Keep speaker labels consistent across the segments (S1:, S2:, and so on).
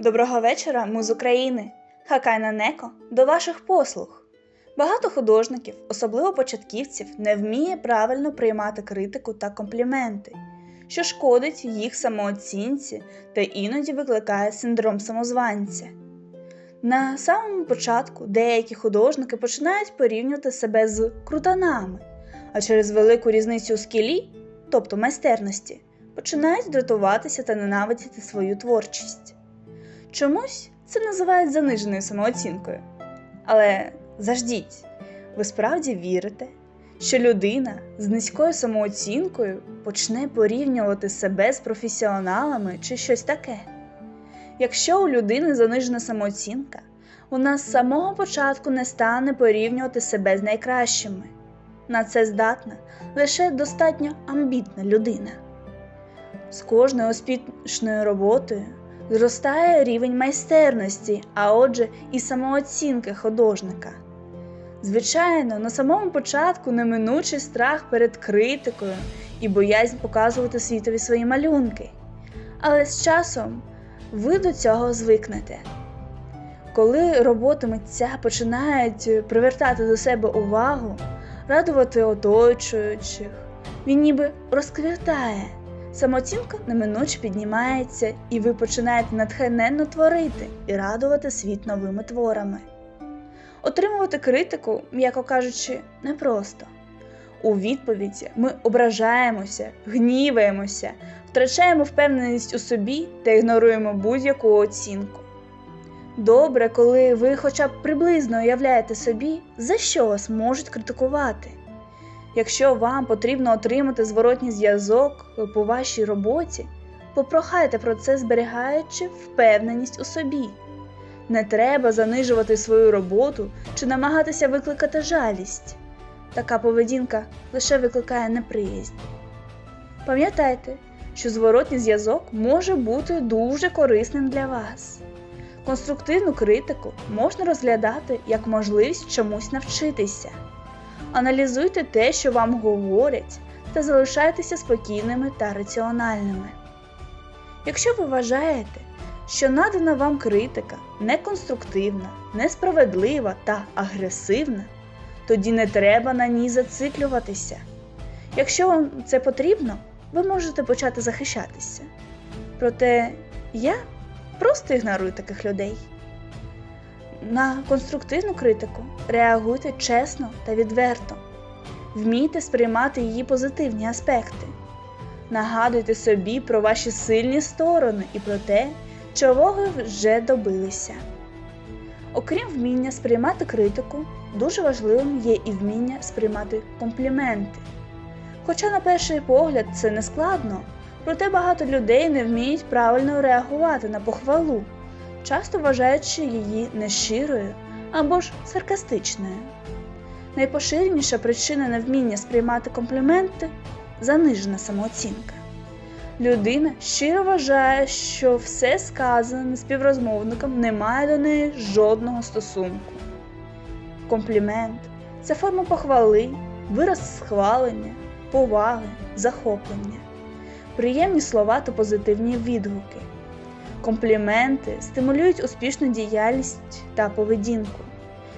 S1: Доброго вечора, ми з України. Хакайна Неко до ваших послуг. Багато художників, особливо початківців, не вміє правильно приймати критику та компліменти, що шкодить їх самооцінці та іноді викликає синдром самозванця. На самому початку деякі художники починають порівнювати себе з крутанами, а через велику різницю у скілі, тобто майстерності, починають дратуватися та ненавидіти свою творчість. Чомусь це називають заниженою самооцінкою. Але заждіть, ви справді вірите, що людина з низькою самооцінкою почне порівнювати себе з професіоналами чи щось таке? Якщо у людини занижена самооцінка, вона з самого початку не стане порівнювати себе з найкращими. На це здатна лише достатньо амбітна людина. З кожною успішною роботою зростає рівень майстерності, а отже, і самооцінки художника. Звичайно, на самому початку неминучий страх перед критикою і боязнь показувати світові свої малюнки. Але з часом ви до цього звикнете. Коли роботи митця починають привертати до себе увагу, радувати оточуючих, він ніби розквітає. Самооцінка неминуче піднімається, і ви починаєте натхненно творити і радувати світ новими творами. Отримувати критику, м'яко кажучи, непросто. У відповіді ми ображаємося, гніваємося, втрачаємо впевненість у собі та ігноруємо будь-яку оцінку. Добре, коли ви хоча б приблизно уявляєте собі, за що вас можуть критикувати. Якщо вам потрібно отримати зворотній зв'язок по вашій роботі, попрохайте про це, зберігаючи впевненість у собі. Не треба занижувати свою роботу чи намагатися викликати жалість. Така поведінка лише викликає неприязнь. Пам'ятайте, що зворотній зв'язок може бути дуже корисним для вас. Конструктивну критику можна розглядати як можливість чомусь навчитися. Аналізуйте те, що вам говорять, та залишайтеся спокійними та раціональними. Якщо ви вважаєте, що надана вам критика неконструктивна, несправедлива та агресивна, тоді не треба на ній зациклюватися. Якщо вам це потрібно, ви можете почати захищатися. Проте я просто ігнорую таких людей. На конструктивну критику реагуйте чесно та відверто. Вмійте сприймати її позитивні аспекти. Нагадуйте собі про ваші сильні сторони і про те, чого ви вже добилися. Окрім вміння сприймати критику, дуже важливим є і вміння сприймати компліменти. Хоча, на перший погляд, це не складно, проте багато людей не вміють правильно реагувати на похвалу часто вважаючи її нещирою або ж саркастичною. Найпоширеніша причина невміння сприймати компліменти занижена самооцінка. Людина щиро вважає, що все сказане співрозмовником не має до неї жодного стосунку. Комплімент це форма похвали, вираз схвалення, поваги, захоплення, приємні слова та позитивні відгуки. Компліменти стимулюють успішну діяльність та поведінку,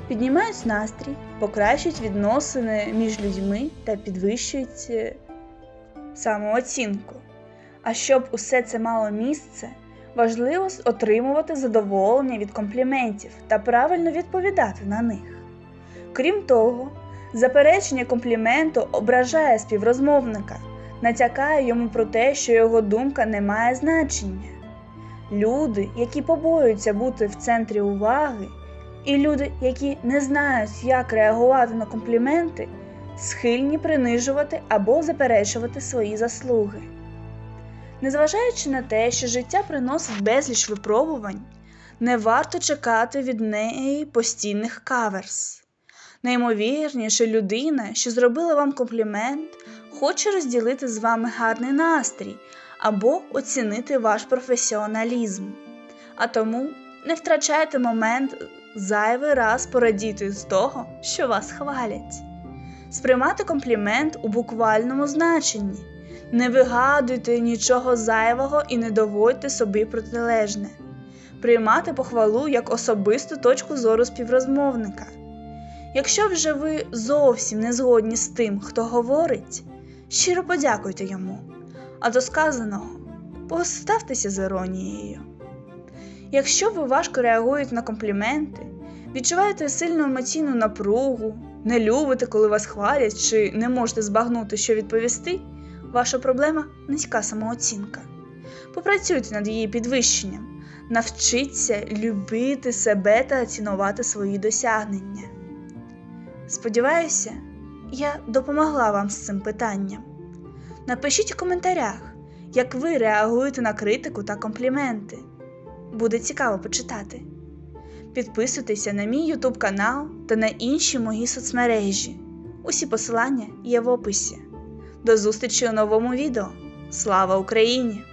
S1: піднімають настрій, покращують відносини між людьми та підвищують е, самооцінку. А щоб усе це мало місце, важливо отримувати задоволення від компліментів та правильно відповідати на них. Крім того, заперечення компліменту ображає співрозмовника, натякає йому про те, що його думка не має значення. Люди, які побоюються бути в центрі уваги, і люди, які не знають, як реагувати на компліменти, схильні принижувати або заперечувати свої заслуги. Незважаючи на те, що життя приносить безліч випробувань, не варто чекати від неї постійних каверс. Наймовірніше, людина, що зробила вам комплімент, хоче розділити з вами гарний настрій або оцінити ваш професіоналізм. А тому не втрачайте момент зайвий раз порадіти з того, що вас хвалять. Сприймати комплімент у буквальному значенні. Не вигадуйте нічого зайвого і не доводьте собі протилежне. приймати похвалу як особисту точку зору співрозмовника. Якщо вже ви зовсім не згодні з тим, хто говорить, щиро подякуйте йому, а до сказаного поставтеся з іронією. Якщо ви важко реагуєте на компліменти, відчуваєте сильну емоційну напругу, не любите, коли вас хвалять, чи не можете збагнути, що відповісти, ваша проблема низька самооцінка. Попрацюйте над її підвищенням, навчіться любити себе та цінувати свої досягнення. Сподіваюся, я допомогла вам з цим питанням. Напишіть у коментарях, як ви реагуєте на критику та компліменти. Буде цікаво почитати. Підписуйтеся на мій YouTube канал та на інші мої соцмережі. Усі посилання є в описі. До зустрічі у новому відео. Слава Україні!